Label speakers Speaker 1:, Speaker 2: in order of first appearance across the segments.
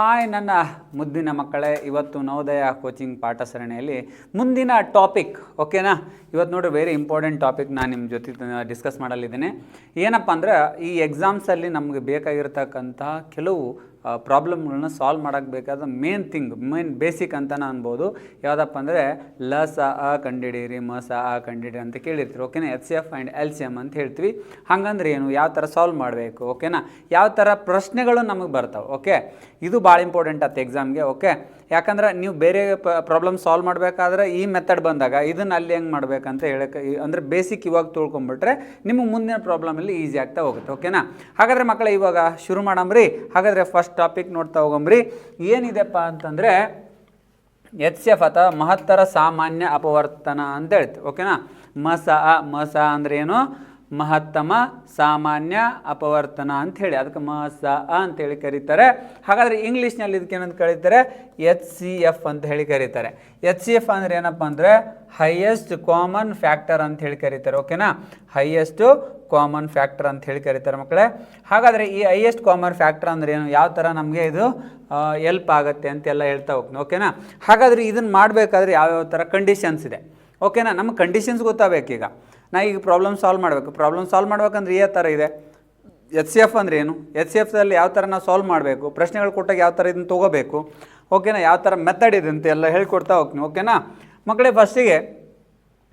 Speaker 1: Hi ನನ್ನ ಮುದ್ದಿನ ಮಕ್ಕಳೇ, ಇವತ್ತು ನವೋದಯ ಕೋಚಿಂಗ್ ಪಾಠ ಸರಣಿಯಲ್ಲಿ ಮುಂದಿನ ಟಾಪಿಕ್, ಓಕೆನಾ? ಇವತ್ತು ನೋಡಿ ವೆರಿ ಇಂಪಾರ್ಟೆಂಟ್ ಟಾಪಿಕ್ ನಾನು ನಿಮ್ಮ ಜೊತೆ ಡಿಸ್ಕಸ್ ಮಾಡಲಿದ್ದೇನೆ. ಏನಪ್ಪ ಅಂದ್ರೆ, ಈ ಎಕ್ಸಾಮ್ಸಲ್ಲಿ ನಮಗೆ ಬೇಕಾಗಿರ್ತಕ್ಕಂಥ ಕೆಲವು ಪ್ರಾಬ್ಲಮ್ಗಳನ್ನ ಸಾಲ್ವ್ ಮಾಡೋಕ್ಕೆ ಬೇಕಾದ ಮೇನ್ ಥಿಂಗ್ ಮೇನ್ ಬೇಸಿಕ್ ಅಂತಲೇ ಅನ್ಬೋದು. ಯಾವುದಪ್ಪ ಅಂದರೆ, ಲ, ಸ, ಅ ಕಂಡಿಡೀರಿ, ಮ, ಸ, ಅ ಕಂಡಿಡೀರಿ ಅಂತ ಕೇಳಿರ್ತೀರಿ ಓಕೆನಾ H C F and L C M ಅಂತ ಹೇಳ್ತೀವಿ. ಹಾಗಂದ್ರೆ ಏನು? ಯಾವ ಥರ ಸಾಲ್ವ್ ಮಾಡಬೇಕು ಓಕೆನಾ ಯಾವ ಥರ ಪ್ರಶ್ನೆಗಳು ನಮಗೆ ಬರ್ತಾವೆ ಓಕೆ ಇದು ಭಾಳ ಇಂಪಾರ್ಟೆಂಟ್ ಆಯ್ತು ಎಕ್ಸಾಮ್ಗೆ ಓಕೆ ಯಾಕಂದ್ರೆ ನೀವು ಬೇರೆ ಪ್ರಾಬ್ಲಮ್ ಸಾಲ್ವ್ ಮಾಡಬೇಕಾದ್ರೆ ಈ ಮೆಥಡ್ ಬಂದಾಗ ಇದನ್ನು ಅಲ್ಲಿ ಹೆಂಗೆ ಮಾಡ್ಬೇಕಂತ ಹೇಳಕ್ಕೆ ಅಂದರೆ ಬೇಸಿಕ್ ಇವಾಗ ತಿಳ್ಕೊಂಬಿಟ್ರೆ ನಿಮಗೆ ಮುಂದಿನ ಪ್ರಾಬ್ಲಮಲ್ಲಿ ಈಸಿ ಆಗ್ತಾ ಹೋಗುತ್ತೆ ಓಕೆನಾ ಹಾಗಾದರೆ ಮಕ್ಕಳೇ, ಇವಾಗ ಶುರು ಮಾಡಂಬ್ರಿ ಹಾಗಾದರೆ ಫಸ್ಟ್ ಟಾಪಿಕ್ ನೋಡ್ತಾ ಹೋಗಂಬ್ರಿ ಏನಿದೆಪ್ಪ ಅಂತಂದರೆ ಎಚ್ ಎಫ್ ಅಥವಾ ಮಹತ್ತರ ಸಾಮಾನ್ಯ ಅಪವರ್ತನ ಅಂತ ಹೇಳ್ತೀವಿ ಓಕೆನಾ ಮಸ ಮಸ ಅಂದ್ರೆ ಏನು? ಮಹತ್ತಮ, ಸಾಮಾನ್ಯ, ಅಪವರ್ತನ ಅಂತ ಹೇಳಿ ಅದಕ್ಕೆ ಮಹಸ ಅಂತೇಳಿ ಕರೀತಾರೆ. ಹಾಗಾದರೆ ಇಂಗ್ಲೀಷ್ನಲ್ಲಿ ಇದಕ್ಕೇನಂತ ಕರೀತಾರೆ? ಎಚ್ ಸಿ ಎಫ್ ಅಂತ ಹೇಳಿ ಕರೀತಾರೆ. ಎಚ್ ಸಿ ಎಫ್ ಅಂದರೆ ಏನಪ್ಪ ಅಂದರೆ ಹೈಯೆಸ್ಟ್ ಕಾಮನ್ ಫ್ಯಾಕ್ಟರ್ ಅಂತ ಹೇಳಿ ಕರೀತಾರೆ. ಓಕೆನಾ ಹೈಯೆಸ್ಟು ಕಾಮನ್ ಫ್ಯಾಕ್ಟರ್ ಅಂತ ಹೇಳಿ ಕರೀತಾರೆ ಮಕ್ಕಳೇ. ಹಾಗಾದರೆ ಈ ಹೈಯೆಸ್ಟ್ ಕಾಮನ್ ಫ್ಯಾಕ್ಟರ್ ಅಂದ್ರೆ ಏನು? ಯಾವ ಥರ ನಮಗೆ ಇದು ಎಲ್ಪ್ ಆಗುತ್ತೆ ಅಂತೆಲ್ಲ ಹೇಳ್ತಾ ಹೋಗ್ತೀನಿ. ಓಕೆನಾ ಹಾಗಾದರೆ ಇದನ್ನು ಮಾಡಬೇಕಾದ್ರೆ ಯಾವ್ಯಾವ ಥರ ಕಂಡೀಷನ್ಸ್ ಇದೆ? ಓಕೆನಾ ನಮ್ಮ ಕಂಡೀಷನ್ಸ್ ಗೊತ್ತಾಗಬೇಕೀಗ. ನಾ ಈಗ ಪ್ರಾಬ್ಲಮ್ ಸಾಲ್ವ್ ಮಾಡಬೇಕು. ಪ್ರಾಬ್ಲಮ್ ಸಾಲ್ವ್ ಮಾಡ್ಬೇಕಂದ್ರೆ ಯಾವ ಥರ ಇದೆ. ಎಚ್ ಸಿ ಎಫ್ ಅಂದ್ರೆ ಏನು? ಎಚ್ ಸಿ ಎಫ್ದಲ್ಲಿ ಯಾವ ಥರ ನಾವು ಸಾಲ್ವ್ ಮಾಡಬೇಕು? ಪ್ರಶ್ನೆಗಳು ಕೊಟ್ಟಾಗ ಯಾವ ಥರ ಇದನ್ನು ತೊಗೋಬೇಕು? ಓಕೆನಾ ಯಾವ ಥರ ಮೆಥಡ್ ಇದೆ ಅಂತ ಎಲ್ಲ ಹೇಳ್ಕೊಡ್ತಾ ಹೋಗ್ತೀನಿ. ಓಕೆನಾ ಮಕ್ಕಳೇ ಫಸ್ಟಿಗೆ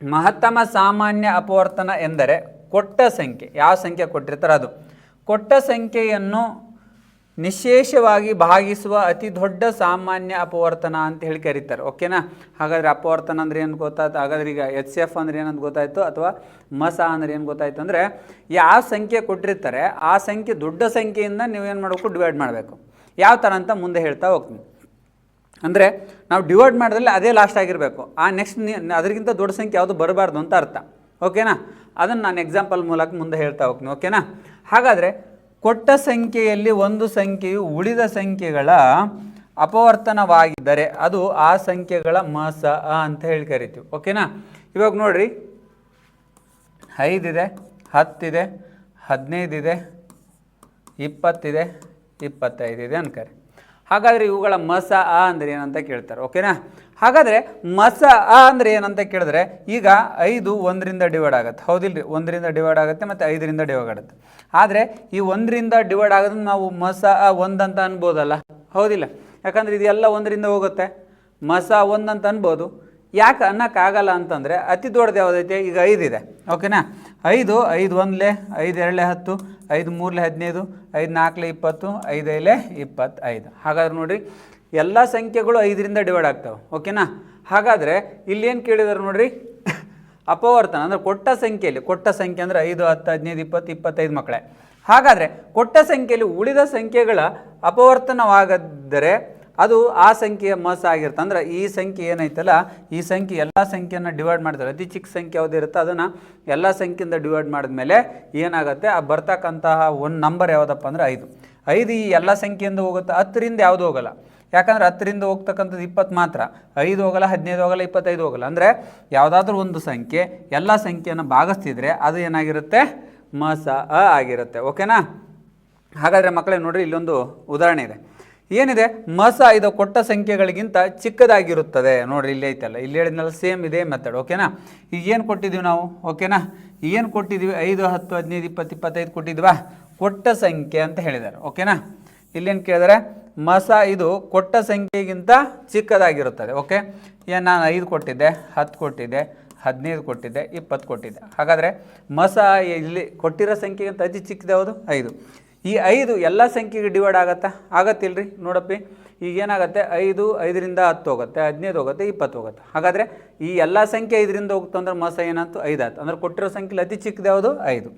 Speaker 1: ಮಹತ್ತಮ ಸಾಮಾನ್ಯ ಅಪವರ್ತನ ಎಂದರೆ ಕೊಟ್ಟ ಸಂಖ್ಯೆ. ಯಾವ ಸಂಖ್ಯೆ ಕೊಟ್ಟಿರ್ತಾರೆ ಅದು. ಕೊಟ್ಟ ಸಂಖ್ಯೆಯನ್ನು ನಿಶೇಷವಾಗಿ ಭಾಗಿಸುವ ಅತಿ ದೊಡ್ಡ ಸಾಮಾನ್ಯ ಅಪವರ್ತನ ಅಂತ ಹೇಳಿ ಕರೀತಾರೆ ಓಕೆನಾ ಹಾಗಾದರೆ ಅಪವರ್ತನ ಅಂದರೆ ಏನು ಗೊತ್ತಾಯ್ತು? ಹಾಗಾದ್ರೆ ಈಗ ಎಚ್ ಎಫ್ ಅಂದ್ರೆ ಏನಂತ ಗೊತ್ತಾಯಿತು? ಅಥವಾ ಮಸ ಅಂದ್ರೆ ಏನು ಗೊತ್ತಾಯ್ತು? ಅಂದರೆ ಯಾವ ಸಂಖ್ಯೆ ಕೊಟ್ಟಿರ್ತಾರೆ, ಆ ಸಂಖ್ಯೆ ದೊಡ್ಡ ಸಂಖ್ಯೆಯಿಂದ ನೀವು ಏನು ಮಾಡಬೇಕು? ಡಿವೈಡ್ ಮಾಡಬೇಕು. ಯಾವ ಥರ ಅಂತ ಮುಂದೆ ಹೇಳ್ತಾ ಹೋಗ್ತೀನಿ. ಅಂದರೆ ನಾವು ಡಿವೈಡ್ ಮಾಡಿದ್ರೆ ಅದೇ ಲಾಸ್ಟ್ ಆಗಿರಬೇಕು. ಆ ನೆಕ್ಸ್ಟ್ ಅದಕ್ಕಿಂತ ದೊಡ್ಡ ಸಂಖ್ಯೆ ಯಾವುದು ಬರಬಾರ್ದು ಅಂತ ಅರ್ಥ ಓಕೆನಾ ಅದನ್ನು ನಾನು ಎಕ್ಸಾಂಪಲ್ ಮೂಲಕ ಮುಂದೆ ಹೇಳ್ತಾ ಹೋಗ್ತೀನಿ ಓಕೆನಾ ಹಾಗಾದರೆ ಕೊಟ್ಟ ಸಂಖ್ಯೆಯಲ್ಲಿ ಒಂದು ಸಂಖ್ಯೆಯು ಉಳಿದ ಸಂಖ್ಯೆಗಳ ಅಪವರ್ತನವಾಗಿದ್ದರೆ ಅದು ಆ ಸಂಖ್ಯೆಗಳ ಮಸ ಅಂತ ಹೇಳಿ ಕರಿತೀವಿ. ಓಕೆನಾ? ಇವಾಗ ನೋಡ್ರಿ. ಐದಿದೆ, ಹತ್ತಿದೆ, ಹದಿನೈದಿದೆ, ಇಪ್ಪತ್ತಿದೆ, ಇಪ್ಪತ್ತೈದಿದೆ ಅನ್ಕರಿ. ಹಾಗಾದರೆ ಇವುಗಳ ಮಸ, ಅ ಅಂದರೆ ಏನಂತ ಕೇಳ್ತಾರೆ. ಓಕೆನಾ? ಹಾಗಾದರೆ ಮಸ ಅ ಅಂದರೆ ಏನಂತ ಕೇಳಿದ್ರೆ ಈಗ ಐದು ಒಂದರಿಂದ ಡಿವೈಡ್ ಆಗುತ್ತೆ. ಹೌದಿಲ್ರಿ? ಒಂದರಿಂದ ಡಿವೈಡ್ ಆಗುತ್ತೆ ಮತ್ತು ಐದರಿಂದ ಡಿವೈಡ್ ಆಗುತ್ತೆ. ಆದರೆ ಈ ಒಂದರಿಂದ ಡಿವೈಡ್ ಆಗೋದನ್ನು ನಾವು ಮಸ ಅ ಅಂತ ಅನ್ಬೋದಲ್ಲ? ಹೌದಿಲ್ಲ? ಯಾಕಂದ್ರೆ ಇದೆಲ್ಲ ಒಂದರಿಂದ ಹೋಗುತ್ತೆ. ಮಸ ಒಂದಂತ ಅನ್ಬೋದು. ಯಾಕೆ ಅನ್ನೋಕ್ಕಾಗಲ್ಲ ಅಂತಂದರೆ ಅತಿ ದೊಡ್ಡದು ಯಾವುದೈತೆ? ಈಗ ಐದಿದೆ ಓಕೆನಾ? ಐದು ಐದು ಒಂದಲೇ, ಐದು ಎರಡಲೆ ಹತ್ತು, ಐದು ಮೂರಲೆ ಹದಿನೈದು, ಐದು ನಾಲ್ಕಲೆ ಇಪ್ಪತ್ತು ಐದೈಲೆ ಇಪ್ಪತ್ತೈದು. ಹಾಗಾದ್ರೆ ನೋಡಿರಿ ಎಲ್ಲ ಸಂಖ್ಯೆಗಳು ಐದರಿಂದ ಡಿವೈಡ್ ಆಗ್ತವೆ ಓಕೆನಾ ಹಾಗಾದರೆ ಇಲ್ಲೇನು ಕೇಳಿದಾರೆ ನೋಡ್ರಿ? ಅಪವರ್ತನ, ಅಂದರೆ ಕೊಟ್ಟ ಸಂಖ್ಯೆಯಲ್ಲಿ, ಕೊಟ್ಟ ಸಂಖ್ಯೆ ಅಂದರೆ ಐದು, ಹತ್ತು, ಹದಿನೈದು, ಇಪ್ಪತ್ತು, ಇಪ್ಪತ್ತೈದು ಮಕ್ಕಳೇ ಹಾಗಾದರೆ ಕೊಟ್ಟ ಸಂಖ್ಯೆಯಲ್ಲಿ ಉಳಿದ ಸಂಖ್ಯೆಗಳ ಅಪವರ್ತನವಾಗದ್ದರೆ ಅದು ಆ ಸಂಖ್ಯೆಯ ಮಸ ಆಗಿರುತ್ತೆ. ಅಂದ್ರೆ ಈ ಸಂಖ್ಯೆ ಏನೈತಲ್ಲ, ಈ ಸಂಖ್ಯೆ ಎಲ್ಲ ಸಂಖ್ಯೆಯನ್ನು ಡಿವೈಡ್ ಮಾಡ್ತಾರೆ ಅತಿ ಚಿಕ್ಕ ಸಂಖ್ಯೆ ಯಾವುದಿರುತ್ತೆ ಅದನ್ನು ಎಲ್ಲ ಸಂಖ್ಯೆಯಿಂದ ಡಿವೈಡ್ ಮಾಡಿದ್ಮೇಲೆ ಏನಾಗುತ್ತೆ? ಆ ಬರ್ತಕ್ಕಂತಹ ಒಂದು ನಂಬರ್ ಯಾವುದಪ್ಪ ಅಂದರೆ ಐದು. ಐದು ಈ ಎಲ್ಲ ಸಂಖ್ಯೆಯಿಂದ ಹೋಗುತ್ತೆ? ಹತ್ತರಿಂದ ಯಾವುದು ಹೋಗಲ್ಲ. ಯಾಕಂದ್ರೆ ಹತ್ತರಿಂದ ಹೋಗ್ತಕ್ಕಂಥದ್ದು ಇಪ್ಪತ್ತು ಮಾತ್ರ. ಐದು ಹೋಗಲ್ಲ, ಹದಿನೈದು ಹೋಗಲ್ಲ, ಇಪ್ಪತ್ತೈದು ಹೋಗಲ್ಲ. ಅಂದರೆ ಯಾವುದಾದ್ರೂ ಒಂದು ಸಂಖ್ಯೆ, ಎಲ್ಲ ಸಂಖ್ಯೆಯನ್ನು ಭಾಗಿಸ್ತಿದ್ರೆ ಅದು ಏನಾಗಿರುತ್ತೆ? ಮಸ, ಅ ಆಗಿರುತ್ತೆ. ಓಕೆನಾ ಹಾಗಾದರೆ ಮಕ್ಕಳೇ ನೋಡಿರಿ, ಇಲ್ಲೊಂದು ಉದಾಹರಣೆ ಇದೆ. ಏನಿದೆ? ಮಸ ಇದು ಕೊಟ್ಟ ಸಂಖ್ಯೆಗಳಿಗಿಂತ ಚಿಕ್ಕದಾಗಿರುತ್ತದೆ. ನೋಡಿರಿ, ಇಲ್ಲಿ ಐತಲ್ಲ. ಇಲ್ಲಿ ಹೇಳಿದ್ನಲ್ಲ ಸೇಮ್ ಇದೇ ಮೆಥಡ್ ಓಕೆನಾ ಈಗ ಏನು ಕೊಟ್ಟಿದ್ದೀವಿ ನಾವು? ಓಕೆನಾ ಏನು ಕೊಟ್ಟಿದ್ದೀವಿ? ಐದು, ಹತ್ತು, ಹದಿನೈದು, ಇಪ್ಪತ್ತು, ಇಪ್ಪತ್ತೈದು ಕೊಟ್ಟಿದ್ವಾ? ಕೊಟ್ಟ ಸಂಖ್ಯೆ ಅಂತ ಹೇಳಿದ್ದಾರೆ. ಓಕೆನಾ ಇಲ್ಲೇನು ಕೇಳಿದರೆ? ಮಸ ಇದು ಕೊಟ್ಟ ಸಂಖ್ಯೆಗಿಂತ ಚಿಕ್ಕದಾಗಿರುತ್ತದೆ ಓಕೆ ಏನು ನಾನು ಐದು ಕೊಟ್ಟಿದ್ದೆ, ಹತ್ತು ಕೊಟ್ಟಿದ್ದೆ, ಹದಿನೈದು ಕೊಟ್ಟಿದ್ದೆ, ಇಪ್ಪತ್ತು ಕೊಟ್ಟಿದ್ದೆ. ಹಾಗಾದರೆ ಮಸ ಇಲ್ಲಿ ಕೊಟ್ಟಿರೋ ಸಂಖ್ಯೆಗಿಂತ ಅತಿ ಚಿಕ್ಕದು ಯಾವುದು? ಐದು. ಈ ಐದು ಎಲ್ಲ ಸಂಖ್ಯೆಗೆ ಡಿವೈಡ್ ಆಗತ್ತಾ? ಆಗತ್ತಿಲ್ರಿ, ನೋಡಪ್ಪಿ. ಈಗ ಏನಾಗುತ್ತೆ? ಐದು, ಐದರಿಂದ ಹತ್ತು ಹೋಗುತ್ತೆ, ಹದಿನೈದು ಹೋಗುತ್ತೆ, ಇಪ್ಪತ್ತು ಹೋಗುತ್ತೆ. ಹಾಗಾದರೆ ಈ ಎಲ್ಲ ಸಂಖ್ಯೆ ಐದರಿಂದ ಹೋಗುತ್ತೆ ಅಂದ್ರೆ ಮಸ ಏನಾಯ್ತು? ಆಯ್ತು ಅಂದ್ರೆ ಕೊಟ್ಟಿರೋ ಸಂಖ್ಯೆಲಿ ಅತಿ ಚಿಕ್ಕದು ಯಾವುದು? ಐದು.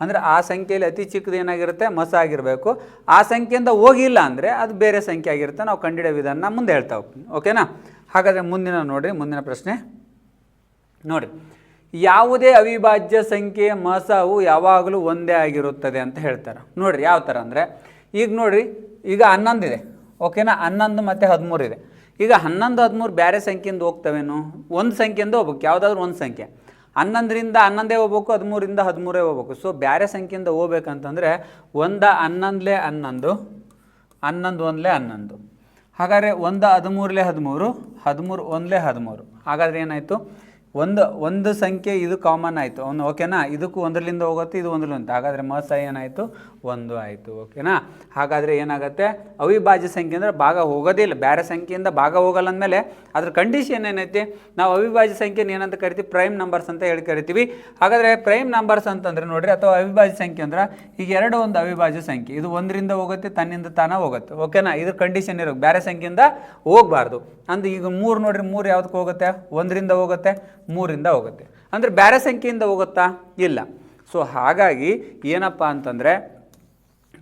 Speaker 1: ಅಂದರೆ ಆ ಸಂಖ್ಯೆಯಲ್ಲಿ ಅತಿ ಚಿಕ್ಕದು ಏನಾಗಿರುತ್ತೆ? ಮಸ ಆಗಿರಬೇಕು. ಆ ಸಂಖ್ಯೆಯಿಂದ ಹೋಗಿಲ್ಲ ಅಂದರೆ ಅದು ಬೇರೆ ಸಂಖ್ಯೆ ಆಗಿರುತ್ತೆ. ನಾವು ಕಂಡಿಡಿಯೋ ವಿಧಾನ ಮುಂದೆ ಹೇಳ್ತಾ ಹೋಗ್ತೀನಿ. ಓಕೆನಾ? ಹಾಗಾದರೆ ಮುಂದಿನ ನೋಡಿರಿ, ಮುಂದಿನ ಪ್ರಶ್ನೆ. ನೋಡಿ ಯಾವುದೇ ಅವಿಭಾಜ್ಯ ಸಂಖ್ಯೆಯ ಮಸವು ಯಾವಾಗಲೂ ಒಂದೇ ಆಗಿರುತ್ತದೆ ಅಂತ ಹೇಳ್ತಾರೆ. ನೋಡಿರಿ ಯಾವ ಥರ ಅಂದರೆ, ಈಗ ನೋಡಿರಿ, ಈಗ ಹನ್ನೊಂದಿದೆ ಓಕೆನಾ? ಹನ್ನೊಂದು ಮತ್ತು ಹದಿಮೂರು ಇದೆ. ಈಗ ಹನ್ನೊಂದು, ಹದಿಮೂರು ಬೇರೆ ಸಂಖ್ಯೆಯಿಂದ ಹೋಗ್ತವೇನು? ಒಂದು ಸಂಖ್ಯೆಯಿಂದ ಹೋಗ್ಬೇಕು. ಯಾವುದಾದ್ರೂ ಒಂದು ಸಂಖ್ಯೆ. ಹನ್ನೊಂದರಿಂದ ಹನ್ನೊಂದೇ ಹೋಗ್ಬೇಕು, ಹದಿಮೂರಿಂದ ಹದಿಮೂರೇ ಹೋಗ್ಬೇಕು. ಸೊ ಬೇರೆ ಸಂಖ್ಯೆಯಿಂದ ಹೋಗ್ಬೇಕಂತಂದರೆ ಒಂದ ಹನ್ನೊಂದಲೇ ಹನ್ನೊಂದು ಹನ್ನೊಂದು ಒಂದಲೇ ಹನ್ನೊಂದು. ಹಾಗಾದರೆ ಒಂದು ಹದಿಮೂರಲೇ ಹದಿಮೂರು ಹದಿಮೂರು ಒಂದಲೇ ಹದಿಮೂರು. ಹಾಗಾದರೆ ಏನಾಯಿತು? ಒಂದು ಒಂದು ಸಂಖ್ಯೆ ಇದು ಕಾಮನ್ ಆಯಿತು. ಒಂದು ಓಕೆನಾ ಇದಕ್ಕೂ ಒಂದರಿಂದ ಹೋಗುತ್ತೆ, ಇದು ಒಂದರಲಿಂದ ಹಾಗಾದರೆ ಮಸ ಏನಾಯಿತು ಒಂದು ಆಯಿತು ಓಕೆನಾ ಹಾಗಾದರೆ ಏನಾಗುತ್ತೆ? ಅವಿಭಾಜ್ಯ ಸಂಖ್ಯೆ ಅಂದರೆ ಭಾಗ ಹೋಗೋದೇ ಇಲ್ಲ. ಬೇರೆ ಸಂಖ್ಯೆಯಿಂದ ಭಾಗ ಹೋಗಲ್ಲ ಅಂದಮೇಲೆ ಅದ್ರ ಕಂಡೀಷನ್ ಏನೈತಿ? ನಾವು ಅವಿಭಾಜ್ಯ ಸಂಖ್ಯೆನ ಏನಂತ ಕರಿತೀವಿ? ಪ್ರೈಮ್ ನಂಬರ್ಸ್ ಅಂತ ಹೇಳಿ ಕರಿತೀವಿ. ಹಾಗಾದರೆ ಪ್ರೈಮ್ ನಂಬರ್ಸ್ ಅಂತಂದರೆ ನೋಡಿರಿ, ಅಥವಾ ಅವಿಭಾಜ್ಯ ಸಂಖ್ಯೆ ಅಂದ್ರೆ ಈಗ ಎರಡು ಒಂದು ಅವಿಭಾಜ್ಯ ಸಂಖ್ಯೆ. ಇದು ಒಂದರಿಂದ ಹೋಗುತ್ತೆ, ತನ್ನಿಂದ ತಾನ ಹೋಗುತ್ತೆ ಓಕೆನಾ ಇದ್ರ ಕಂಡೀಷನ್ ಇರೋ ಬೇರೆ ಸಂಖ್ಯೆಯಿಂದ ಹೋಗಬಾರ್ದು. ಅಂದ್ರೆ ಈಗ ಮೂರು ನೋಡಿರಿ, ಮೂರು ಯಾವ್ದಕ್ಕೆ ಹೋಗುತ್ತೆ? ಒಂದರಿಂದ ಹೋಗುತ್ತೆ. ಮೂರಿಂದ ಹೋಗುತ್ತೆ. ಅಂದರೆ ಬೇರೆ ಸಂಖ್ಯೆಯಿಂದ ಹೋಗುತ್ತಾ? ಇಲ್ಲ. ಸೊ ಹಾಗಾಗಿ ಏನಪ್ಪ ಅಂತಂದರೆ,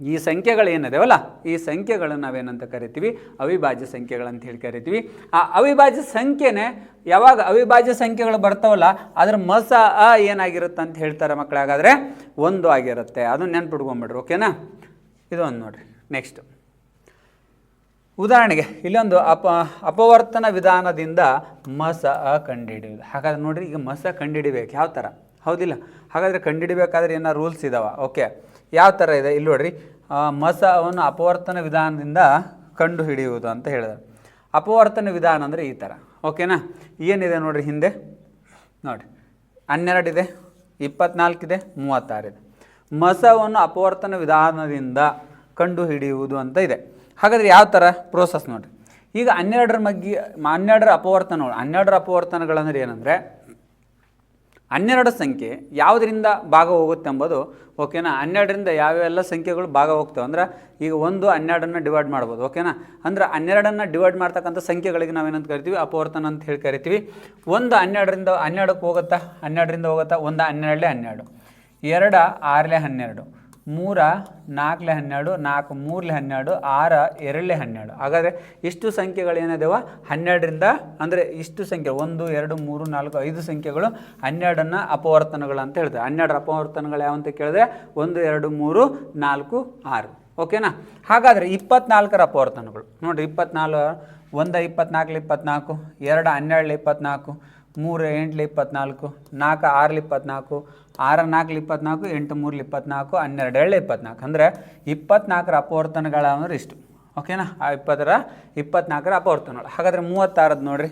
Speaker 1: ಈ ಸಂಖ್ಯೆಗಳು ಏನಿದೆವಲ್ಲ ಈ ಸಂಖ್ಯೆಗಳನ್ನು ನಾವೇನಂತ ಕರಿತೀವಿ? ಅವಿಭಾಜ್ಯ ಸಂಖ್ಯೆಗಳಂತ ಹೇಳಿ ಕರಿತೀವಿ. ಆ ಅವಿಭಾಜ್ಯ ಸಂಖ್ಯೆನೇ ಯಾವಾಗ ಅವಿಭಾಜ್ಯ ಸಂಖ್ಯೆಗಳು ಬರ್ತಾವಲ್ಲ, ಅದ್ರ ಮಸ, ಅ ಏನಾಗಿರುತ್ತೆ ಅಂತ ಹೇಳ್ತಾರೆ ಮಕ್ಕಳಾಗಾದರೆ ಒಂದು ಆಗಿರುತ್ತೆ. ಅದನ್ನು ನೆನ್ಪಿಟ್ಕೊಂಬಿಡ್ರಿ, ಓಕೆನಾ? ಇದು ಒಂದು ನೋಡಿರಿ. ನೆಕ್ಸ್ಟ್ ಉದಾಹರಣೆಗೆ, ಇಲ್ಲೊಂದು ಅಪ, ಅಪವರ್ತನ ವಿಧಾನದಿಂದ ಮಸ ಕಂಡುಹಿಡಿಯುವುದು ಹಾಗಾದ್ರೆ ನೋಡಿರಿ, ಈಗ ಮಸ ಕಂಡುಹಿಡಿಬೇಕು ಯಾವ ಥರ? ಹೌದಿಲ್ಲ. ಹಾಗಾದರೆ ಕಂಡುಹಿಡಿಬೇಕಾದ್ರೆ ಏನೋ ರೂಲ್ಸ್ ಇದಾವ? ಓಕೆ. ಯಾವ ಥರ ಇದೆ? ಇಲ್ಲಿ ನೋಡ್ರಿ. ಮಸವನ್ನು ಅಪವರ್ತನ ವಿಧಾನದಿಂದ ಕಂಡು ಹಿಡಿಯುವುದು ಅಂತ ಹೇಳಿದ್ರು. ಅಪವರ್ತನ ವಿಧಾನ ಅಂದರೆ ಈ ಥರ. ಓಕೆನಾ? ಏನಿದೆ ನೋಡ್ರಿ ಹಿಂದೆ? ನೋಡಿ ಹನ್ನೆರಡಿದೆ, ಇಪ್ಪತ್ನಾಲ್ಕಿದೆ, ಮೂವತ್ತಾರಿದೆ. ಮಸವನ್ನು ಅಪವರ್ತನ ವಿಧಾನದಿಂದ ಕಂಡು ಹಿಡಿಯುವುದು ಅಂತ ಇದೆ. ಹಾಗಾದರೆ ಯಾವ ಥರ ಪ್ರೋಸೆಸ್ ನೋಡಿರಿ. ಈಗ ಹನ್ನೆರಡರ ಮಗ್ಗಿ, ಹನ್ನೆರಡರ ಅಪವರ್ತನಗಳು ಹನ್ನೆರಡರ ಅಪವರ್ತನಗಳಂದ್ರೆ ಏನಂದರೆ, ಹನ್ನೆರಡು ಸಂಖ್ಯೆ ಯಾವುದರಿಂದ ಭಾಗ ಹೋಗುತ್ತೆ ಎಂಬುದು ಓಕೆನಾ ಹನ್ನೆರಡರಿಂದ ಯಾವೆಲ್ಲ ಸಂಖ್ಯೆಗಳು ಭಾಗ ಹೋಗ್ತವೆ ಅಂದ್ರೆ ಈಗ ಒಂದು ಹನ್ನೆರಡನ್ನು ಡಿವೈಡ್ ಮಾಡ್ಬೋದು ಓಕೆನಾ ಅಂದ್ರೆ ಹನ್ನೆರಡನ್ನು ಡಿವೈಡ್ ಮಾಡ್ತಕ್ಕಂಥ ಸಂಖ್ಯೆಗಳಿಗೆ ನಾವೇನಂತ ಕರಿತೀವಿ? ಅಪವರ್ತನ ಅಂತ ಹೇಳಿ ಕರಿತೀವಿ. ಒಂದು ಹನ್ನೆರಡರಿಂದ, ಹನ್ನೆರಡಕ್ಕೆ ಹೋಗುತ್ತಾ? ಹನ್ನೆರಡರಿಂದ ಹೋಗುತ್ತಾ? ಒಂದು ಹನ್ನೆರಡಲೇ ಹನ್ನೆರಡು. ಎರಡು ಆರಲೆ ಹನ್ನೆರಡು. ಮೂರ, ನಾಲ್ಕಲೆ ಹನ್ನೆರಡು, ನಾಲ್ಕು ಮೂರಲೆ ಹನ್ನೆರಡು, ಆರ, ಎರಡಲೆ ಹನ್ನೆರಡು. ಹಾಗಾದರೆ ಇಷ್ಟು ಸಂಖ್ಯೆಗಳು ಹನ್ನೆರಡರಿಂದ, ಅಂದರೆ ಇಷ್ಟು ಸಂಖ್ಯೆ, ಒಂದು, ಎರಡು, ಮೂರು, ನಾಲ್ಕು, ಐದು ಸಂಖ್ಯೆಗಳು ಹನ್ನೆರಡನ್ನು ಅಪವರ್ತನಗಳು ಅಂತ ಹೇಳ್ತಾರೆ. ಹನ್ನೆರಡು ಅಪವರ್ತನಗಳು ಯಾವಂತ ಕೇಳಿದ್ರೆ ಒಂದು, ಎರಡು, ಮೂರು, ನಾಲ್ಕು, ಆರು. ಓಕೆನಾ? ಹಾಗಾದರೆ ಇಪ್ಪತ್ನಾಲ್ಕರ ಅಪವರ್ತನಗಳು. ನೋಡಿರಿ, ಇಪ್ಪತ್ನಾಲ್ಕು, ಒಂದು ಇಪ್ಪತ್ನಾಲ್ಕಲ್ಲಿ ಇಪ್ಪತ್ನಾಲ್ಕು, ಎರಡು ಹನ್ನೆರಡು ಇಪ್ಪತ್ನಾಲ್ಕು, ಮೂರು ಎಂಟ್ಲಿ ಇಪ್ಪತ್ನಾಲ್ಕು, ನಾಲ್ಕು ಆರ್ಲಿ ಇಪ್ಪತ್ನಾಲ್ಕು ಆರು ನಾಲ್ಕು ಇಪ್ಪತ್ನಾಲ್ಕು ಎಂಟು ಮೂರಲ್ಲಿ ಇಪ್ಪತ್ನಾಲ್ಕು, ಹನ್ನೆರಡು, ಏಳು, ಇಪ್ಪತ್ನಾಲ್ಕು. ಅಂದರೆ ಇಪ್ಪತ್ನಾಲ್ಕರ ಅಪವರ್ತನಗಳ ಅಂದ್ರೆ ಇಷ್ಟು. ಓಕೆನಾ ಆ ಇಪ್ಪತ್ತರ, ಇಪ್ಪತ್ನಾಲ್ಕರ ಅಪವರ್ತನಗಳು. ಹಾಗಾದರೆ ಮೂವತ್ತಾರದ್ದು ನೋಡ್ರಿ.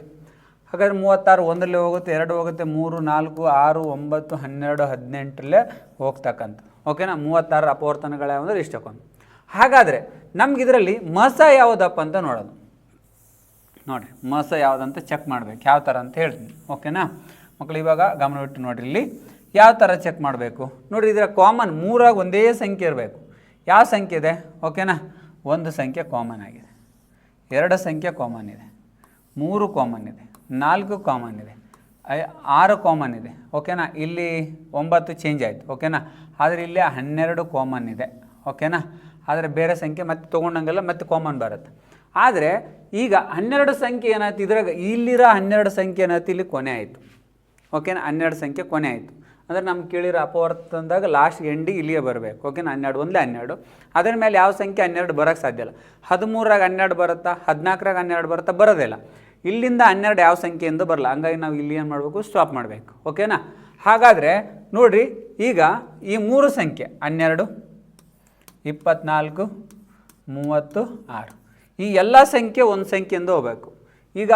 Speaker 1: ಹಾಗಾದರೆ ಮೂವತ್ತಾರು ಒಂದರಲ್ಲಿ ಹೋಗುತ್ತೆ, ಎರಡು ಹೋಗುತ್ತೆ, ಮೂರು, ನಾಲ್ಕು, ಆರು, ಒಂಬತ್ತು, ಹನ್ನೆರಡು, ಹದಿನೆಂಟರಲ್ಲೇ ಹೋಗ್ತಕ್ಕಂಥ. ಓಕೆನಾ ಮೂವತ್ತಾರರ ಅಪವರ್ತನಗಳ ಇಷ್ಟ ಇಷ್ಟಕ್ಕೊಂದು ಹಾಗಾದರೆ ನಮ್ಗೆ ಇದರಲ್ಲಿ ಮಸ ಯಾವುದಪ್ಪ ಅಂತ ನೋಡೋದು. ನೋಡಿರಿ, ಮಸ ಯಾವುದಂತ ಚೆಕ್ ಮಾಡಬೇಕು. ಯಾವ ಥರ ಅಂತ ಹೇಳ್ತೀನಿ. ಓಕೆನಾ ಮಕ್ಕಳು ಇವಾಗ ಗಮನವಿಟ್ಟು ನೋಡಿರಿ ಇಲ್ಲಿ. ಯಾವ ಥರ ಚೆಕ್ ಮಾಡಬೇಕು? ನೋಡಿ ಇದರ ಕಾಮನ್ ಮೂರಾಗ ಒಂದೇ ಸಂಖ್ಯೆ ಇರಬೇಕು. ಯಾವ ಸಂಖ್ಯೆ ಇದೆ? ಓಕೆನಾ ಒಂದು ಸಂಖ್ಯೆ ಕಾಮನ್ ಆಗಿದೆ. ಎರಡು ಸಂಖ್ಯೆ ಕಾಮನ್ ಇದೆ. ಮೂರು ಕಾಮನ್ ಇದೆ. ನಾಲ್ಕು ಕಾಮನ್ ಇದೆ. ಆರು ಕಾಮನ್ ಇದೆ. ಓಕೆನಾ ಇಲ್ಲಿ ಒಂಬತ್ತು ಚೇಂಜ್ ಆಯಿತು. ಓಕೆನಾ ಆದರೆ ಇಲ್ಲಿ ಹನ್ನೆರಡು ಕಾಮನ್ ಇದೆ. ಓಕೆನಾ ಆದರೆ ಬೇರೆ ಸಂಖ್ಯೆ ಮತ್ತೆ ತೊಗೊಂಡಂಗೆಲ್ಲ ಮತ್ತೆ ಕಾಮನ್ ಬರುತ್ತೆ. ಆದರೆ ಈಗ ಹನ್ನೆರಡು ಸಂಖ್ಯೆ ಏನಾಯ್ತು? ಇದ್ರಾಗ ಇಲ್ಲಿರೋ ಹನ್ನೆರಡು ಸಂಖ್ಯೆ ಏನಾಯ್ತು? ಇಲ್ಲಿ ಕೊನೆ ಆಯಿತು. ಓಕೆನಾ ಹನ್ನೆರಡು ಸಂಖ್ಯೆ ಕೊನೆ ಆಯಿತು. ಅಂದರೆ ನಮ್ಗೆ ಕೇಳಿರೋ ಅಪವರ್ತನದಾಗ ಲಾಸ್ಟ್ ಎಂಡಿಗೆ ಇಲ್ಲಿಯೇ ಬರಬೇಕು. ಓಕೆನಾ ಹನ್ನೆರಡು, ಒಂದೇ ಹನ್ನೆರಡು. ಅದರ ಮೇಲೆ ಯಾವ ಸಂಖ್ಯೆ ಹನ್ನೆರಡು ಬರೋಕ್ಕೆ ಸಾಧ್ಯ ಇಲ್ಲ. ಹದಿಮೂರಾಗ ಹನ್ನೆರಡು ಬರುತ್ತಾ, ಹದಿನಾಲ್ಕರಾಗ ಹನ್ನೆರಡು ಬರುತ್ತಾ ಬರೋದಿಲ್ಲ ಇಲ್ಲಿಂದ ಹನ್ನೆರಡು ಯಾವ ಸಂಖ್ಯೆಯಿಂದ ಬರಲ್ಲ. ಹಂಗಾಗಿ ನಾವು ಇಲ್ಲಿ ಏನು ಮಾಡಬೇಕು? ಸ್ಟಾಪ್ ಮಾಡಬೇಕು. ಓಕೆನಾ ಹಾಗಾದರೆ ನೋಡಿರಿ, ಈಗ ಈ ಮೂರು ಸಂಖ್ಯೆ, ಹನ್ನೆರಡು, ಇಪ್ಪತ್ನಾಲ್ಕು, ಮೂವತ್ತು, ಆರು. ಈ ಎಲ್ಲ ಸಂಖ್ಯೆ ಒಂದು ಸಂಖ್ಯೆಯಿಂದ ಹೋಗಬೇಕು. ಈಗ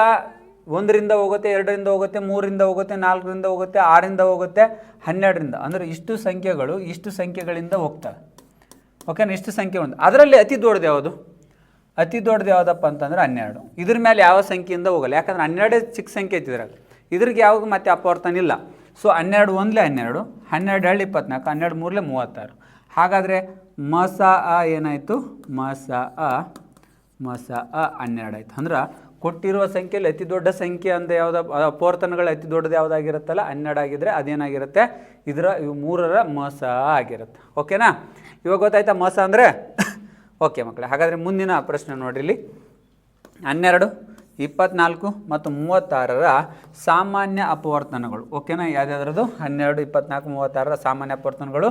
Speaker 1: ಒಂದರಿಂದ ಹೋಗುತ್ತೆ, ಎರಡರಿಂದ ಹೋಗುತ್ತೆ, ಮೂರರಿಂದ ಹೋಗುತ್ತೆ, ನಾಲ್ಕರಿಂದ ಹೋಗುತ್ತೆ, ಆರರಿಂದ ಹೋಗುತ್ತೆ, ಹನ್ನೆರಡರಿಂದ. ಅಂದರೆ ಇಷ್ಟು ಸಂಖ್ಯೆಗಳು ಇಷ್ಟು ಸಂಖ್ಯೆಗಳಿಂದ ಹೋಗ್ತವೆ. ಓಕೆನಾ ಇಷ್ಟು ಸಂಖ್ಯೆ ಒಂದು ಅದರಲ್ಲಿ ಅತಿ ದೊಡ್ಡದು ಯಾವುದು? ಅತಿ ದೊಡ್ಡದು ಯಾವುದಪ್ಪ ಅಂತಂದ್ರೆ ಹನ್ನೆರಡು. ಇದ್ರ ಮೇಲೆ ಯಾವ ಸಂಖ್ಯೆಯಿಂದ ಹೋಗಲ್ಲ. ಯಾಕಂದ್ರೆ ಹನ್ನೆರಡೇ ಚಿಕ್ಕ ಸಂಖ್ಯೆ ಐತಿದ್ರಾಗ ಇದ್ರಿಗೆ ಯಾವಾಗ ಮತ್ತೆ ಅಪವರ್ತನ ಇಲ್ಲ. ಸೊ ಹನ್ನೆರಡು ಒಂದಲೇ ಹನ್ನೆರಡು ಹನ್ನೆರಡು ಎರಡು ಇಪ್ಪತ್ನಾಲ್ಕು, ಹನ್ನೆರಡು ಮೂರಲೇ ಮೂವತ್ತಾರು. ಹಾಗಾದರೆ ಮಸ ಅ ಏನಾಯಿತು? ಮಸ ಅ ಮಸ ಅ ಹನ್ನೆರಡು ಆಯ್ತು. ಅಂದ್ರೆ ಕೊಟ್ಟಿರುವ ಸಂಖ್ಯೆಯಲ್ಲಿ ಅತಿ ದೊಡ್ಡ ಸಂಖ್ಯೆ ಅಂದರೆ ಯಾವ್ದು ಅಪವರ್ತನಗಳು ಅತಿ ದೊಡ್ಡದು ಯಾವುದಾಗಿರುತ್ತಲ್ಲ, ಹನ್ನೆರಡು ಆಗಿದ್ರೆ ಅದೇನಾಗಿರುತ್ತೆ? ಇದರ ಇವು ಮೂರರ ಮಸ ಆಗಿರುತ್ತೆ. ಓಕೆನಾ ಇವಾಗ ಗೊತ್ತಾಯ್ತಾ ಮಸ ಅಂದರೆ? ಓಕೆ ಮಕ್ಕಳೇ ಹಾಗಾದರೆ ಮುಂದಿನ ಪ್ರಶ್ನೆ ನೋಡಿರಿ ಹನ್ನೆರಡು, ಇಪ್ಪತ್ನಾಲ್ಕು ಮತ್ತು ಮೂವತ್ತಾರರ ಸಾಮಾನ್ಯ ಅಪವರ್ತನಗಳು. ಓಕೆನಾ ಯಾವ್ದಾದ್ರದ್ದು ಹನ್ನೆರಡು, ಇಪ್ಪತ್ನಾಲ್ಕು, ಮೂವತ್ತಾರರ ಸಾಮಾನ್ಯ ಅಪವರ್ತನಗಳು.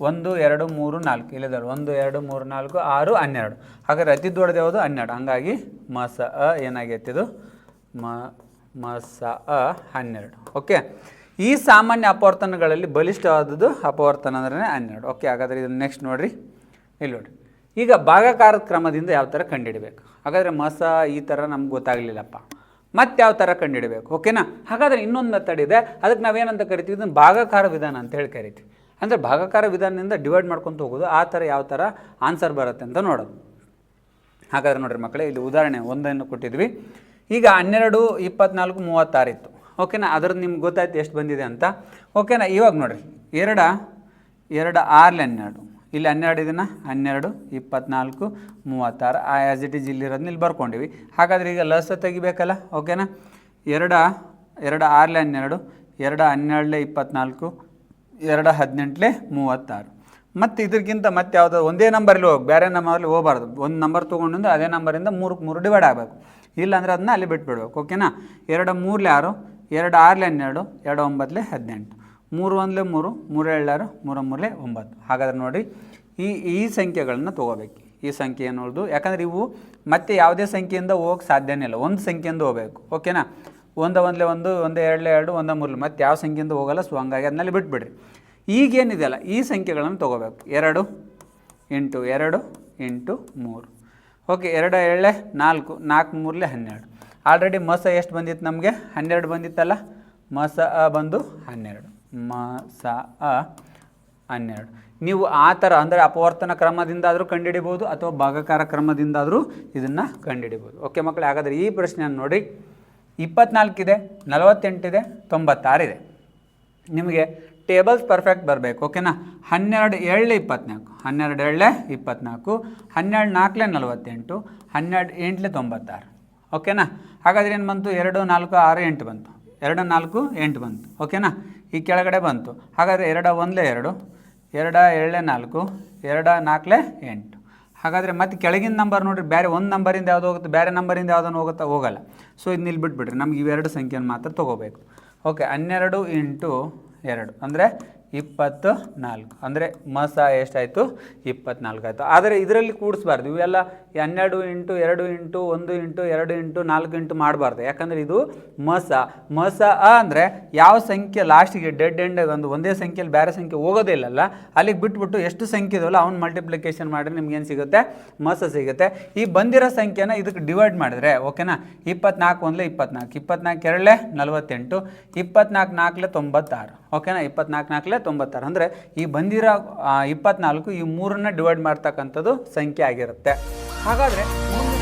Speaker 1: ಒಂದು, ಎರಡು, ಮೂರು, ನಾಲ್ಕು. ಇಲ್ಲಿದ್ದಾರೆ. ಒಂದು, ಎರಡು, ಮೂರು, ನಾಲ್ಕು, ಆರು, ಹನ್ನೆರಡು. ಹಾಗಾದ್ರೆ ಅತಿ ದೊಡ್ಡದು ಯಾವುದು? ಹನ್ನೆರಡು. ಹಂಗಾಗಿ ಮಸ, ಅ, ಏನಾಗೈತೆ ಇದು? ಮ, ಮಸ, ಅ, ಹನ್ನೆರಡು. ಓಕೆ? ಈ ಸಾಮಾನ್ಯ ಅಪವರ್ತನಗಳಲ್ಲಿ ಬಲಿಷ್ಠವಾದದ್ದು ಅಪವರ್ತನ ಅಂದ್ರೆ ಹನ್ನೆರಡು. ಓಕೆ, ಹಾಗಾದರೆ ಇದನ್ನು ನೆಕ್ಸ್ಟ್ ನೋಡಿರಿ. ಇಲ್ಲಿ ನೋಡಿರಿ. ಈಗ ಭಾಗಾಕಾರ ಕ್ರಮದಿಂದ ಯಾವ ಥರ ಕಂಡುಹಿಡಬೇಕು? ಹಾಗಾದರೆ ಮಸ, ಈ ಥರ ನಮ್ಗೆ ಗೊತ್ತಾಗಲಿಲ್ಲಪ್ಪ. ಮತ್ತೆ ಯಾವ ಥರ ಕಂಡುಹಿಡಬೇಕು? ಓಕೆನಾ? ಹಾಗಾದರೆ ಇನ್ನೊಂದು ಮೆಥಡ್ ಇದೆ. ಅದಕ್ಕೆ ನಾವೇನಂತ ಕರಿತೀವಿ? ಇದನ್ನು ಭಾಗಾಕಾರ ವಿಧಾನ ಅಂತ ಹೇಳಿ ಕರಿತೀವಿ. ಅಂದರೆ ಭಾಗಾಕಾರ ವಿಧಾನದಿಂದ ಡಿವೈಡ್ ಮಾಡ್ಕೊತ ಹೋಗೋದು, ಆ ಥರ ಯಾವ ಥರ ಆನ್ಸರ್ ಬರುತ್ತೆ ಅಂತ ನೋಡೋದು. ಹಾಗಾದ್ರೆ ನೋಡಿರಿ ಮಕ್ಕಳೇ, ಇಲ್ಲಿ ಉದಾಹರಣೆ ಒಂದನ್ನು ಕೊಟ್ಟಿದ್ವಿ. ಈಗ ಹನ್ನೆರಡು, ಇಪ್ಪತ್ನಾಲ್ಕು, ಮೂವತ್ತಾರು ಇತ್ತು. ಓಕೆನಾ? ಅದ್ರದ್ದು ನಿಮ್ಗೆ ಗೊತ್ತಾಯ್ತು ಎಷ್ಟು ಬಂದಿದೆ ಅಂತ. ಓಕೆನಾ? ಇವಾಗ ನೋಡಿರಿ. ಎರಡ, ಎರಡು ಆರ್ಲಿ ಹನ್ನೆರಡು. ಇಲ್ಲಿ ಹನ್ನೆರಡು ಇದನ್ನು? ಹನ್ನೆರಡು, ಇಪ್ಪತ್ನಾಲ್ಕು, ಮೂವತ್ತಾರು. ಆ್ಯಸ್ ಇಟ್ ಈಸ್ ಇಲ್ಲಿರೋದನ್ನ ಇಲ್ಲಿ ಬರ್ಕೊಂಡಿವಿ. ಹಾಗಾದ್ರೆ ಈಗ ಲಸ ತೆಗಿಬೇಕಲ್ಲ? ಓಕೆನಾ? ಎರಡ, ಎರಡು ಆರ್ಲೆ ಹನ್ನೆರಡು, ಎರಡು ಹನ್ನೆರಡಲೆ ಇಪ್ಪತ್ನಾಲ್ಕು ಎರಡು ಹದಿನೆಂಟ್ಲೆ ಮೂವತ್ತಾರು. ಮತ್ತು ಇದಕ್ಕಿಂತ ಮತ್ತೆ ಯಾವುದೋ ಒಂದೇ ನಂಬರಲ್ಲಿ ಹೋಗಿ ಬೇರೆ ನಂಬರಲ್ಲಿ ಹೋಗಬಾರ್ದು. ಒಂದು ನಂಬರ್ ತೊಗೊಂಡು ಅದೇ ನಂಬರಿಂದ ಮೂರಕ್ಕೆ ಮೂರು ಡಿವೈಡ್ ಆಗಬೇಕು. ಇಲ್ಲಾಂದ್ರೆ ಅದನ್ನ ಅಲ್ಲಿ ಬಿಟ್ಬಿಡ್ಬೇಕು. ಓಕೆನಾ ಎರಡು ಮೂರಲೆ ಆರು, ಎರಡು ಆರಲೆ ಹನ್ನೆರಡು, ಎರಡು ಒಂಬತ್ತಲೆ ಹದಿನೆಂಟು. ಮೂರು ಒಂದಲೆ ಮೂರು ಮೂರು ಏಳಾರು ಮೂರು ಮೂರಲೆ ಒಂಬತ್ತು. ಹಾಗಾದ್ರೆ ನೋಡಿ, ಈ ಈ ಸಂಖ್ಯೆಗಳನ್ನ ತೊಗೋಬೇಕು. ಈ ಸಂಖ್ಯೆ ಅನ್ನೋದು ಯಾಕಂದ್ರೆ ಇವು ಮತ್ತೆ ಯಾವುದೇ ಸಂಖ್ಯೆಯಿಂದ ಹೋಗಕ್ಕೆ ಸಾಧ್ಯನೇ ಇಲ್ಲ. ಒಂದು ಸಂಖ್ಯೆಯಿಂದ ಹೋಗಬೇಕು. ಓಕೆನಾ ಒಂದ ಒಂದಲೇ ಒಂದು ಒಂದು ಎರಡಲೇ ಎರಡು, ಒಂದ ಮೂರಲೆ. ಮತ್ತೆ ಯಾವ ಸಂಖ್ಯೆಯಿಂದ ಹೋಗಲ್ಲ ಸೊ ಹಂಗಾಗಿ ಅದನ್ನಲ್ಲಿ ಬಿಟ್ಬಿಡ್ರಿ ಈಗೇನಿದೆಯಲ್ಲ, ಈ ಸಂಖ್ಯೆಗಳನ್ನು ತೊಗೋಬೇಕು. ಎರಡು ಎಂಟು ಎರಡು ಎಂಟು ಮೂರು. ಓಕೆ, ಎರಡು ಏಳೆ ನಾಲ್ಕು ನಾಲ್ಕು ಮೂರಲೆ ಹನ್ನೆರಡು. ಆಲ್ರೆಡಿ ಮಸ ಎಷ್ಟು ಬಂದಿತ್ತು ನಮಗೆ? ಹನ್ನೆರಡು ಬಂದಿತ್ತಲ್ಲ? ಮಸ ಅ ಬಂದು ಹನ್ನೆರಡು. ಮ ಸ ಅ ಹನ್ನೆರಡು. ನೀವು ಆ ಥರ, ಅಂದರೆ ಅಪವರ್ತನ ಕ್ರಮದಿಂದಾದರೂ ಕಂಡುಹಿಡಿಬೋದು, ಅಥವಾ ಭಾಗಕಾರ ಕ್ರಮದಿಂದಾದರೂ ಇದನ್ನು ಕಂಡುಹಿಡಿಬೋದು. ಓಕೆ, ಮಕ್ಕಳೇ, ಹಾಗಾದರೆ ಈ ಪ್ರಶ್ನೆಯನ್ನು ನೋಡಿ. ಇಪ್ಪತ್ನಾಲ್ಕಿದೆ, ನಲವತ್ತೆಂಟಿದೆ, ತೊಂಬತ್ತಾರಿದೆ. ನಿಮಗೆ ಟೇಬಲ್ಸ್ ಪರ್ಫೆಕ್ಟ್ ಬರಬೇಕು ಓಕೆನಾ ಹನ್ನೆರಡು ಏಳೆ ಇಪ್ಪತ್ನಾಲ್ಕು, ಹನ್ನೆರಡು ಏಳೆ ಇಪ್ಪತ್ನಾಲ್ಕು, ಹನ್ನೆರಡು ನಾಲ್ಕಲೆ ನಲವತ್ತೆಂಟು, ಹನ್ನೆರಡು ಎಂಟಲೆ ತೊಂಬತ್ತಾರು ಓಕೆನಾ ಹಾಗಾದ್ರೆ ಏನು ಬಂತು? ಎರಡು, ನಾಲ್ಕು, ಆರು, ಎಂಟು ಬಂತು. ಎರಡು, ನಾಲ್ಕು, ಎಂಟು ಬಂತು ಓಕೆನಾ ಈ ಕೆಳಗಡೆ ಬಂತು. ಹಾಗಾದರೆ ಎರಡ ಒಂದಲೇ ಎರಡು, ಎರಡ ಏಳೆ ನಾಲ್ಕು, ಎರಡ ನಾಲ್ಕಲೆ ಎಂಟು. ಹಾಗಾದರೆ ಮತ್ತೆ ಕೆಳಗಿನ ನಂಬರ್ ನೋಡಿರಿ, ಬೇರೆ ಒಂದು ನಂಬರಿಂದ ಯಾವುದು ಹೋಗುತ್ತೆ, ಬೇರೆ ನಂಬರಿಂದ ಯಾವುದನ್ನು ಹೋಗುತ್ತಾ ಹೋಗಲ್ಲ. ಸೊ ಇದು ಇಲ್ಲಿ ಬಿಟ್ಬಿಡ್ರಿ ನಮ್ಗೆ ಇವೆರಡು ಸಂಖ್ಯೆಯನ್ನು ಮಾತ್ರ ತೊಗೋಬೇಕು. ಓಕೆ ಹನ್ನೆರಡು ಇಂಟು ಎರಡು, ಅಂದರೆ ಇಪ್ಪತ್ತು ನಾಲ್ಕು ಅಂದರೆ ಮಸ ಎಷ್ಟಾಯಿತು? ಇಪ್ಪತ್ನಾಲ್ಕು ಆಯಿತು. ಆದರೆ ಇದರಲ್ಲಿ ಕೂಡಿಸ್ಬಾರ್ದು, ಇವೆಲ್ಲ ಹನ್ನೆರಡು ಇಂಟು ಎರಡು ಇಂಟು ಒಂದು ಇಂಟು ಎರಡು ಇಂಟು ನಾಲ್ಕು ಇಂಟು ಮಾಡಬಾರ್ದು. ಯಾಕಂದರೆ ಇದು ಮಸ. ಮಸ ಅಂದರೆ ಯಾವ ಸಂಖ್ಯೆ ಲಾಸ್ಟಿಗೆ ಡೆಡ್ ಎಂಡ್ ಒಂದು ಒಂದೇ ಸಂಖ್ಯೆಯಲ್ಲಿ ಬೇರೆ ಸಂಖ್ಯೆ ಹೋಗೋದೇ ಇಲ್ಲಲ್ಲ. ಅಲ್ಲಿಗೆ ಬಿಟ್ಬಿಟ್ಟು ಎಷ್ಟು ಸಂಖ್ಯೆ ಇದೆಯಲ್ಲ ಅವ್ನು ಮಲ್ಟಿಪ್ಲಿಕೇಶನ್ ಮಾಡಿದ್ರೆ ನಿಮ್ಗೇನು ಸಿಗುತ್ತೆ? ಮಸ ಸಿಗುತ್ತೆ. ಈ ಬಂದಿರೋ ಸಂಖ್ಯೆನ ಇದಕ್ಕೆ ಡಿವೈಡ್ ಮಾಡಿದ್ರೆ ಓಕೆನಾ ಇಪ್ಪತ್ನಾಲ್ಕು ಒಂದಲೇ ಇಪ್ಪತ್ನಾಲ್ಕು. ಇಪ್ಪತ್ನಾಲ್ಕು ಎರಡಲೇ ನಲವತ್ತೆಂಟು. ಇಪ್ಪತ್ನಾಲ್ಕು ನಾಲ್ಕಲೇ ತೊಂಬತ್ತಾರು. ಓಕೆನಾ ಇಪ್ಪತ್ನಾಲ್ಕು ನಾಲ್ಕಲೇ ತೊಂಬತ್ತಾರು. ಅಂದರೆ ಈ ಬಂದಿರೋ ಇಪ್ಪತ್ನಾಲ್ಕು ಈ ಮೂರನ್ನ ಡಿವೈಡ್ ಮಾಡ್ತಕ್ಕಂಥದ್ದು ಸಂಖ್ಯೆ ಆಗಿರುತ್ತೆ. ಹಾಗಾದರೆ ಮುಂದೆ